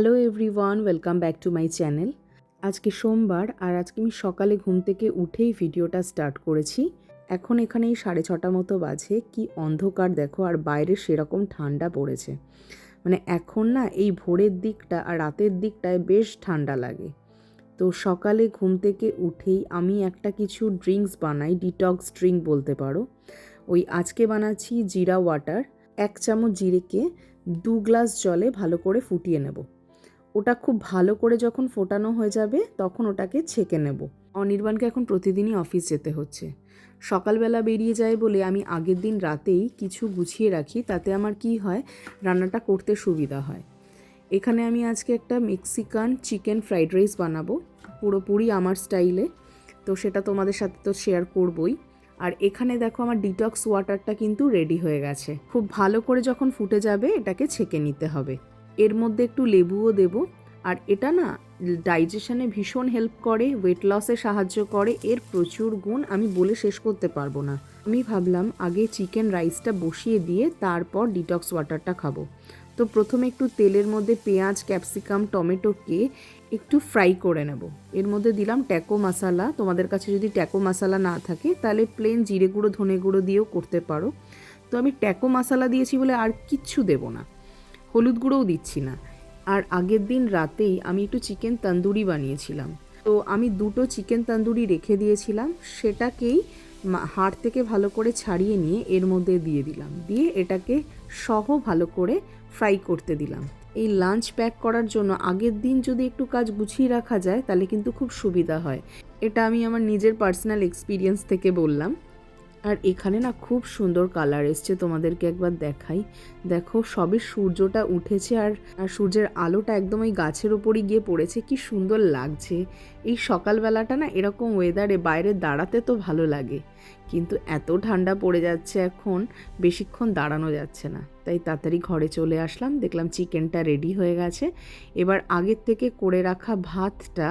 Hello everyone, welcome back to my channel. আজকে সোমবার আর আজকে আমি সকালে ঘুম থেকে উঠেই ভিডিওটা স্টার্ট করেছি। এখন এখানে এই সাড়ে ছটা মতো বাজে, কি অন্ধকার দেখো আর বাইরে সেরকম ঠান্ডা পড়েছে। মানে এখন না এই ভোরের দিকটা আর রাতের দিকটায় বেশ ঠান্ডা লাগে। তো সকালে ঘুম থেকে উঠেই আমি একটা কিছু ড্রিঙ্কস বানাই, ডিটক্স ড্রিঙ্ক বলতে পারো। ওই আজকে বানাচ্ছি জিরা ওয়াটার, এক চামচ জিরেকে দু গ্লাস জলে ভালো করে ফুটিয়ে নেব। ওটা খুব ভালো করে যখন ফোটানো হয়ে যাবে, তখন ওটাকে ছেঁকে নেব। অনির্বাণকে এখন প্রতিদিনই অফিস যেতে হচ্ছে। সকালবেলা বেরিয়ে যায় বলে আমি আগের দিন রাতেই কিছু গুছিয়ে রাখি, তাতে আমার কি হয়, রান্নাটা করতে সুবিধা হয়। এখানে আমি আজকে একটা মেক্সিকান চিকেন ফ্রাইড রাইস বানাবো, পুরোপুরি আমার স্টাইলে। তো সেটা তোমাদের সাথে তো শেয়ার করবই। আর এখানে দেখো আমার ডিটক্স ওয়াটারটা কিন্তু রেডি হয়ে গেছে। খুব ভালো করে যখন ফুটে যাবে, এটাকে ছেঁকে নিতে হবে। এর মধ্যে একটু লেবুও দেব। আর এটা না ডাইজেশনে ভীষণ হেল্প করে ওয়েট লসে সাহায্য করে, এর প্রচুর গুণ আমি বলে শেষ করতে পারব না। আমি ভাবলাম আগে চিকেন রাইসটা বসিয়ে দিয়ে তারপর ডিটক্স ওয়াটারটা খাব। তো প্রথমে একটু তেলের মধ্যে পেঁয়াজ ক্যাপসিকাম টমেটোকে একটু ফ্রাই করে নেব। এর মধ্যে দিলাম ট্যাকো মশালা। তোমাদের কাছে যদি ট্যাকো মশালা না থাকে, তাহলে প্লেন জিরে গুঁড়ো, ধনে গুঁড়ো দিয়েও করতে পারো। তো আমি ট্যাকো মশালা দিয়েছি বলে আর কিচ্ছু দেব না। হলুদ গুঁড়োও দিচ্ছি না। আর আগের দিন রাতেই আমি একটু চিকেন তন্দুরি বানিয়েছিলাম। তো আমি দুটো চিকেন তন্দুরি রেখে দিয়েছিলাম, সেটাকেই হাড় থেকে ভালো করে ছাড়িয়ে নিয়ে এর মধ্যে দিয়ে দিলাম। দিয়ে এটাকে সহ ভালো করে ফ্রাই করতে দিলাম। এই লাঞ্চ প্যাক করার জন্য আগের দিন যদি একটু কাজ গুছিয়ে রাখা যায়, তাহলে কিন্তু খুব সুবিধা হয়। এটা আমি আমার নিজের পার্সোনাল এক্সপিরিয়েন্স থেকে বললাম। আর এখানে না খুব সুন্দর কালার এসছে, তোমাদেরকে একবার দেখাই। দেখো, সবে সূর্যটা উঠেছে আর সূর্যের আলোটা একদম ওই গাছের ওপরই গিয়ে পড়েছে, কি সুন্দর লাগছে। এই সকালবেলাটা না এরকম ওয়েদারে বাইরে দাঁড়াতে তো ভালো লাগে, কিন্তু এত ঠান্ডা পড়ে যাচ্ছে এখন, বেশিক্ষণ দাঁড়ানো যাচ্ছে না। তাই তাড়াতাড়ি ঘরে চলে আসলাম। দেখলাম চিকেনটা রেডি হয়ে গেছে। এবার আগের থেকে করে রাখা ভাতটা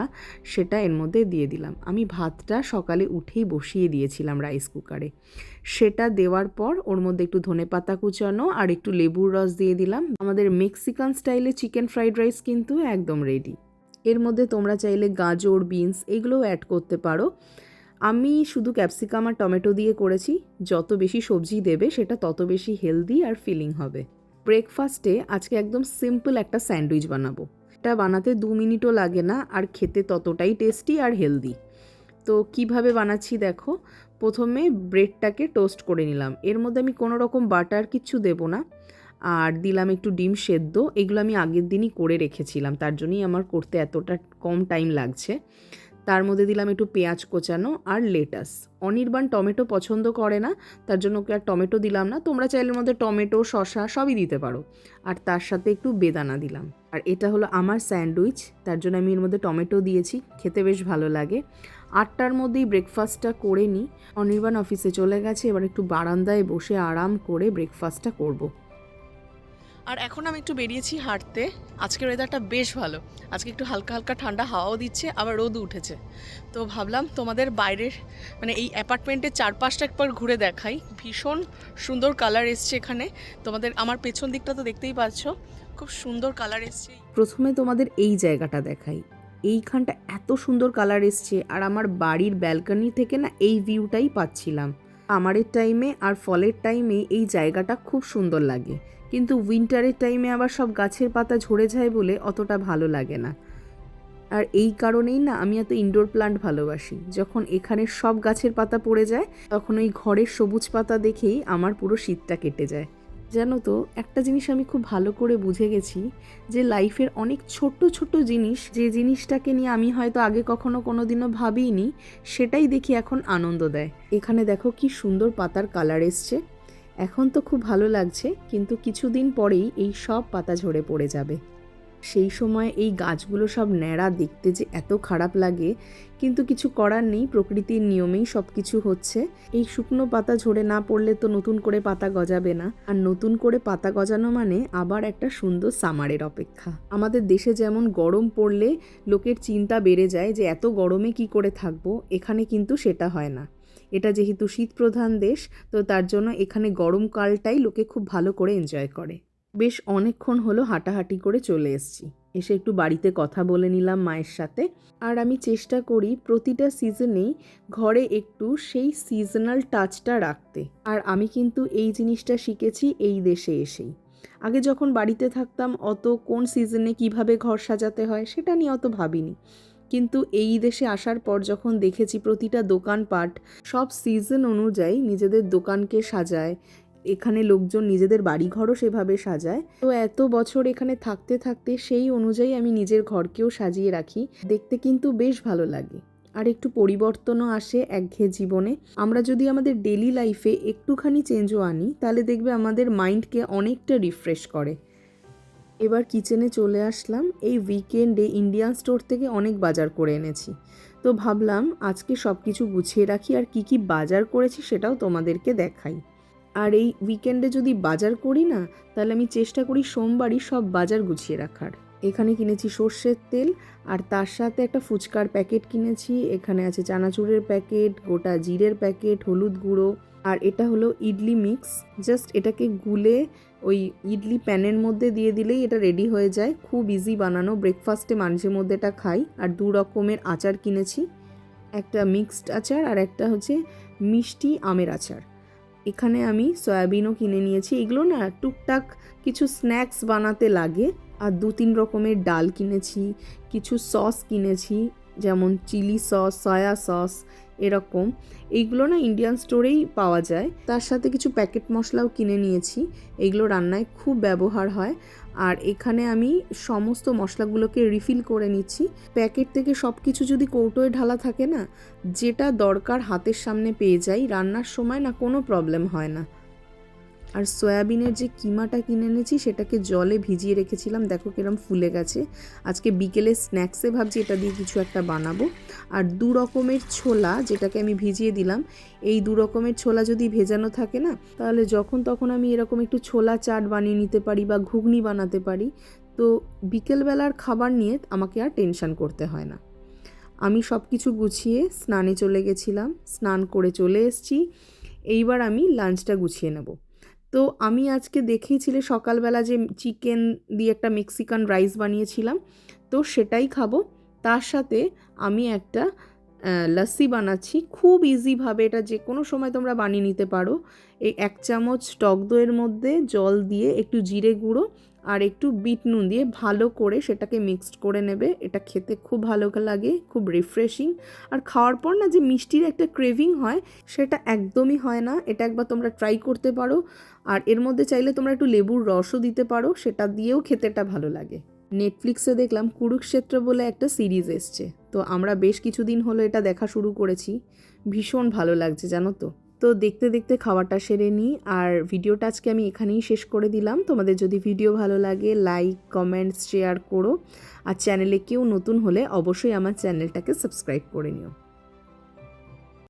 সেটা এর মধ্যে দিয়ে দিলাম। আমি ভাতটা সকালে উঠেই বসিয়ে দিয়েছিলাম রাইস কুকারে সেটা দেওয়ার পর ওর মধ্যে একটু ধনে পাতা কুচানো আর একটু লেবুর রস দিয়ে দিলাম। আমাদের মেক্সিকান স্টাইলে চিকেন ফ্রাইড রাইস কিন্তু একদম রেডি এর মধ্যে তোমরা চাইলে গাজর বিনস এগুলোও অ্যাড করতে পারো। আমি শুধু ক্যাপসিকাম আর টমেটো দিয়ে করেছি। যত বেশি সবজি দেবে, সেটা তত বেশি হেলদি আর ফিলিং হবে। ব্রেকফাস্টে আজকে একদম সিম্পল একটা স্যান্ডউইচ বানাবো। এটা বানাতে দু মিনিটও লাগে না, আর খেতে ততটাই টেস্টি আর হেলদি। তো কীভাবে বানাচ্ছি দেখো, প্রথমে ব্রেডটাকে টোস্ট করে নিলাম। এর মধ্যে আমি কোনো রকম বাটার কিচ্ছু দেবো না। আর দিলাম একটু ডিম সেদ্ধ। এগুলো আমি আগের দিনই করে রেখেছিলাম। তার জন্যই আমার করতে এতটা কম টাইম লাগছে। তার মধ্যে দিলাম একটু পেঁয়াজ কোচানো আর লেটাস। অনির্বাণ টমেটো পছন্দ করে না, তার জন্য ওকে আর টমেটো দিলাম না। তোমরা চাইলে মধ্যে টমেটো শশা সবই দিতে পারো। আর তার সাথে একটু বেদানা দিলাম। আর এটা হলো আমার স্যান্ডউইচ, তার জন্য আমি এর মধ্যে টমেটো দিয়েছি, খেতে বেশ ভালো লাগে। আটটার মধ্যেই ব্রেকফাস্টটা করে নিই। অনির্বাণ অফিসে চলে গেছে, এবার একটু বারান্দায় বসে আরাম করে ব্রেকফাস্টটা করব। আর এখন আমি একটু বেরিয়েছি হাঁটতে। আজকের ওয়েদারটা বেশ ভালো। আজকে একটু হালকা হালকা ঠান্ডা হাওয়াও দিচ্ছে, আবার রোদ উঠেছে। তো ভাবলাম তোমাদের বাইরের মানে এই অ্যাপার্টমেন্টের চারপাশটা একবার ঘুরে দেখাই। ভীষণ সুন্দর কালার এসছে এখানে। তোমাদের আমার পেছন দিকটা তো দেখতেই পাচ্ছ। খুব সুন্দর কালার এসছে। প্রথমে তোমাদের এই জায়গাটা দেখাই। এইখানটা এত সুন্দর কালার এসছে, আর আমার বাড়ির ব্যালকনি থেকে না এই ভিউটাই পাচ্ছিলাম। আমারের টাইমে আর ফলের টাইমে এই জায়গাটা খুব সুন্দর লাগে। কিন্তু উইন্টারের টাইমে আবার সব গাছের পাতা ঝরে যায় বলে অতটা ভালো লাগে না। আর এই কারণেই না আমি এত ইনডোর প্লান্ট ভালোবাসি। যখন এখানে সব গাছের পাতা পড়ে যায়, তখন ওই ঘরের সবুজ পাতা দেখেই আমার পুরো শীতটা কেটে যায়। জানো তো, একটা জিনিস আমি খুব ভালো করে বুঝে গেছি যে লাইফের অনেক ছোট্ট ছোট্ট জিনিস, যে জিনিসটাকে নিয়ে আমি হয়তো আগে কখনো কোনো দিনও ভাবিনি সেটাই দেখি এখন আনন্দ দেয়। এখানে দেখো কি সুন্দর পাতার কালার এসছে। এখন তো খুব ভালো লাগছে, কিন্তু কিছুদিন পরেই এই সব পাতা ঝরে পড়ে যাবে। সেই সময় এই গাছগুলো সব ন্যাড়া দেখতে যে এত খারাপ লাগে, কিন্তু কিছু করার নেই, প্রকৃতির নিয়মেই সব কিছু হচ্ছে। এই শুকনো পাতা ঝরে না পড়লে তো নতুন করে পাতা গজাবে না। আর নতুন করে পাতা গজানো মানে আবার একটা সুন্দর সামারের অপেক্ষা। আমাদের দেশে যেমন গরম পড়লে লোকের চিন্তা বেড়ে যায় যে এত গরমে কি করে থাকব, এখানে কিন্তু সেটা হয় না। এটা যেহেতু শীতপ্রধান দেশ, তো তার জন্য এখানে গরমকালটাই লোকে খুব ভালো করে এনজয় করে। বেশ অনেকক্ষণ হলো হাঁটাহাঁটি করে চলে এসেছি। এসে একটু বাড়িতে কথা বলে নিলাম মায়ের সাথে। আর আমি চেষ্টা করি প্রতিটা সিজনেই ঘরে একটু সেই সিজনাল টাচটা রাখতে। আর আমি কিন্তু এই জিনিসটা শিখেছি এই দেশে এসেই। আগে যখন বাড়িতে থাকতাম অত কোন সিজনে কীভাবে ঘর সাজাতে হয় সেটা নিয়ে অত ভাবিনি। কিন্তু এই দেশে আসার পর যখন দেখেছি প্রতিটা দোকানপাট সব সিজন অনুযায়ী নিজেদের দোকানকে সাজায়, এখানে লোকজন নিজেদের বাড়িঘরও সেভাবে সাজায়। তো এত বছর এখানে থাকতে থাকতে সেই অনুযায়ী আমি নিজের ঘরকেও সাজিয়ে রাখি। দেখতে কিন্তু বেশ ভালো লাগে। আর একটু পরিবর্তনও আসে একঘেয়ে জীবনে। আমরা যদি আমাদের ডেলি লাইফে একটুখানি চেঞ্জও আনি, তাহলে দেখবে আমাদের মাইন্ডকে অনেকটা রিফ্রেশ করে। এবার কিচেনে চলে আসলাম। এই উইকেন্ডে ইন্ডিয়ান স্টোর থেকে অনেক বাজার করে এনেছি। তো ভাবলাম আজকে সব কিছু গুছিয়ে রাখি আর কি কি বাজার করেছি সেটাও তোমাদেরকে দেখাই। আর এই উইকেন্ডে যদি বাজার করি না, তাহলে আমি চেষ্টা করি সোমবারই সব বাজার গুছিয়ে রাখার। এখানে কিনেছি সর্ষের তেল, আর তার সাথে একটা ফুচকার প্যাকেট কিনেছি। এখানে আছে চানাচুরের প্যাকেট গোটা জিরের প্যাকেট হলুদ গুঁড়ো। আর এটা হলো ইডলি মিক্স। জাস্ট এটাকে গুলে ওই ইডলি প্যানের মধ্যে দিয়ে দিলেই এটা রেডি হয়ে যায়। খুব ইজি বানানো। ব্রেকফাস্টে মাঝে মধ্যে এটা খাই। আর দু রকমের আচার কিনেছি। একটা মিক্সড আচার আর একটা হচ্ছে মিষ্টি আমের আচার। এখানে আমি সয়াবিনও কিনে নিয়েছি। এগুলো না টুকটাক কিছু স্ন্যাক্স বানাতে লাগে। আর দু তিন রকমের ডাল কিনেছি। কিছু সস কিনেছি। যেমন চিলি সস সয়া সস এরকম। এইগুলো না ইন্ডিয়ান স্টোরেই পাওয়া যায়। তার সাথে কিছু প্যাকেট মশলাও কিনে নিয়েছি। এগুলো রান্নায় খুব ব্যবহার হয়। আর এখানে আমি সমস্ত মশলাগুলোকে রিফিল করে নিচ্ছি। প্যাকেট থেকে সব কিছু যদি কৌটোয় ঢালা থাকে না, যেটা দরকার হাতের সামনে পেয়ে যাই, রান্নার সময় না কোনো প্রবলেম হয় না। আর সয়াবিনের যে কিমাটা কিনে এনেছি, সেটাকে জলে ভিজিয়ে রেখেছিলাম। দেখো কিরম ফুলে গেছে। আজকে বিকেলে স্ন্যাক্সে ভাবছি এটা দিয়ে কিছু একটা বানাবো। আর দু রকমের ছোলা যেটাকে আমি ভিজিয়ে দিলাম, এই দু রকমের ছোলা যদি ভেজানো থাকে না, তাহলে যখন তখন আমি এরকম একটু ছোলা চাট বানিয়ে নিতে পারি বা ঘুগনি বানাতে পারি। তো বিকেলবেলার খাবার নিয়ে আমাকে আর টেনশন করতে হয় না। আমি সব কিছু গুছিয়ে স্নানে চলে গেছিলাম, স্নান করে চলে এসেছি। এইবার আমি লাঞ্চটা গুছিয়ে নেব। তো আমি আজকে দেখেইছিলে সকালবেলা যে চিকেন দিয়ে একটা মেক্সিকান রাইস বানিয়েছিলাম। তো সেটাই খাব। তার সাথে আমি একটা লস্যি বানাচ্ছি। খুব ইজিভাবে এটা যে কোনো সময় তোমরা বানিয়ে নিতে পারো। এই এক চামচ টক দইয়ের মধ্যে জল দিয়ে একটু জিরে গুঁড়ো আর একটু বিট নুন দিয়ে ভালো করে সেটাকে মিক্সড করে নেবে। এটা খেতে খুব ভালো লাগে, খুব রিফ্রেশিং আর খাওয়ার পর না যে মিষ্টির একটা ক্রেভিং হয়, সেটা একদমই হয় না। এটা একবার তোমরা ট্রাই করতে পারো। আর এর মধ্যে চাইলে তোমরা একটু লেবুর রসও দিতে পারো। সেটা দিয়েও খেতেটা ভালো লাগে। নেটফ্লিক্সে দেখলাম কুরুক্ষেত্র বলে একটা সিরিজ এসছে। তো আমরা বেশ কিছুদিন হলো এটা দেখা শুরু করেছি। ভীষণ ভালো লাগছে, জানো তো। তো দেখতে দেখতে খাওয়াটা সেরে নিই, আর ভিডিওটা আজকে আমি এখানেই শেষ করে দিলাম। তোমাদের যদি ভিডিও ভালো লাগে লাইক কমেন্টস শেয়ার করো। আর চ্যানেলে কেউ নতুন হলে অবশ্যই আমার চ্যানেলটাকে সাবস্ক্রাইব করে নিও।